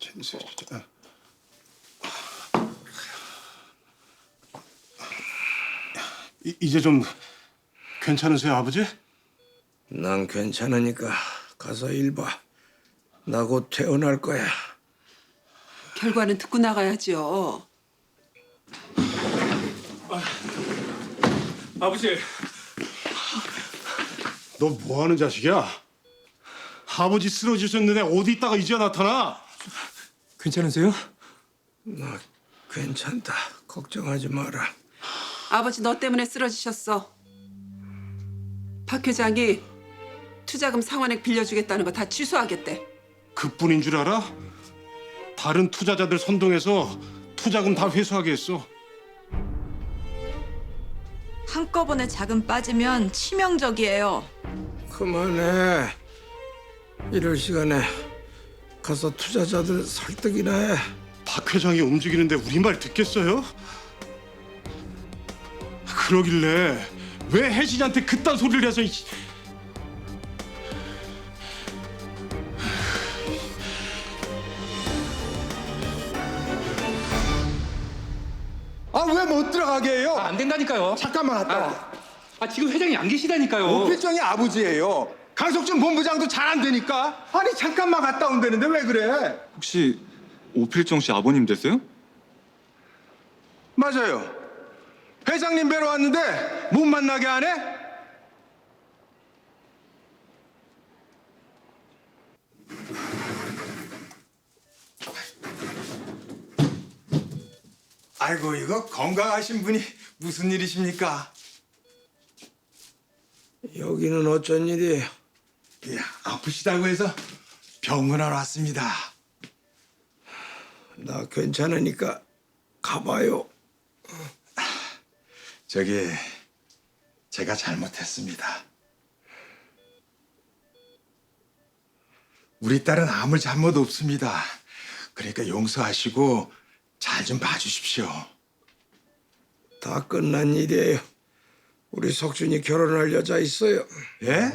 진짜. 진짜. 이, 이제 좀 괜찮으세요, 아버지? 난 괜찮으니까 가서 일 봐. 나 곧 퇴원할 거야. 결과는 듣고 나가야지요. 아버지, 너 뭐 하는 자식이야? 아버지 쓰러지셨는데 어디 있다가 이제 나타나? 괜찮으세요? 나 괜찮다. 걱정하지 마라. 아버지 너 때문에 쓰러지셨어. 박 회장이 투자금 상환액 빌려주겠다는 거 다 취소하겠대. 그뿐인 줄 알아? 다른 투자자들 선동해서 투자금 다 회수하게 했어. 한꺼번에 자금 빠지면 치명적이에요. 그만해. 이럴 시간에 가서 투자자들 설득이나 해. 박 회장이 움직이는데 우리 말 듣겠어요? 그러길래 왜 혜진이한테 그딴 소리를 해서 이- 아 왜 못 들어가게 해요? 안 된다니까요. 잠깐만 갔다 와. 아, 지금 회장이 안 계시다니까요. 오필정이 아버지예요. 강석준 본부장도 잘 안 되니까. 아니 잠깐만 갔다 온다는데 왜 그래? 혹시 오필정 씨 아버님 되세요? 맞아요. 회장님 뵈러 왔는데 못 만나게 하네? 아이고 이거 건강하신 분이 무슨 일이십니까? 여기는 어쩐 일이에요? 예, 아프시다고 해서 병원하러 왔습니다. 나 괜찮으니까 가봐요. 저기 제가 잘못했습니다. 우리 딸은 아무 잘못 없습니다. 그러니까 용서하시고 잘 좀 봐주십시오. 다 끝난 일이에요. 우리 석준이 결혼할 여자 있어요. 예?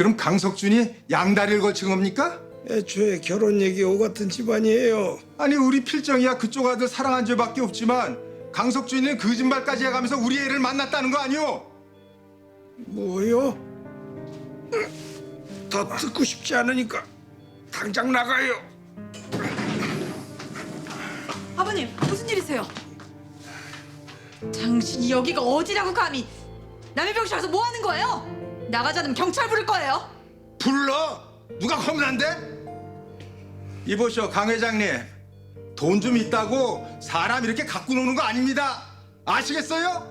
그럼 강석준이 양다리를 걸친 겁니까? 애초에 결혼 얘기 오 같은 집안이에요. 아니 우리 필정이야 그쪽 아들 사랑한 죄밖에 없지만 강석준이는 거짓말까지 해가면서 우리 애를 만났다는 거 아니오? 뭐요? 더 듣고 싶지 않으니까 당장 나가요. 아버님, 무슨 일이세요? 당신이 여기가 어디라고 감히 남의 병실 와서 뭐 하는 거예요? 나가자면 경찰 부를 거예요. 불러? 누가 겁난데? 이보시오 강 회장님 돈 좀 있다고 사람 이렇게 갖고 노는 거 아닙니다 아시겠어요?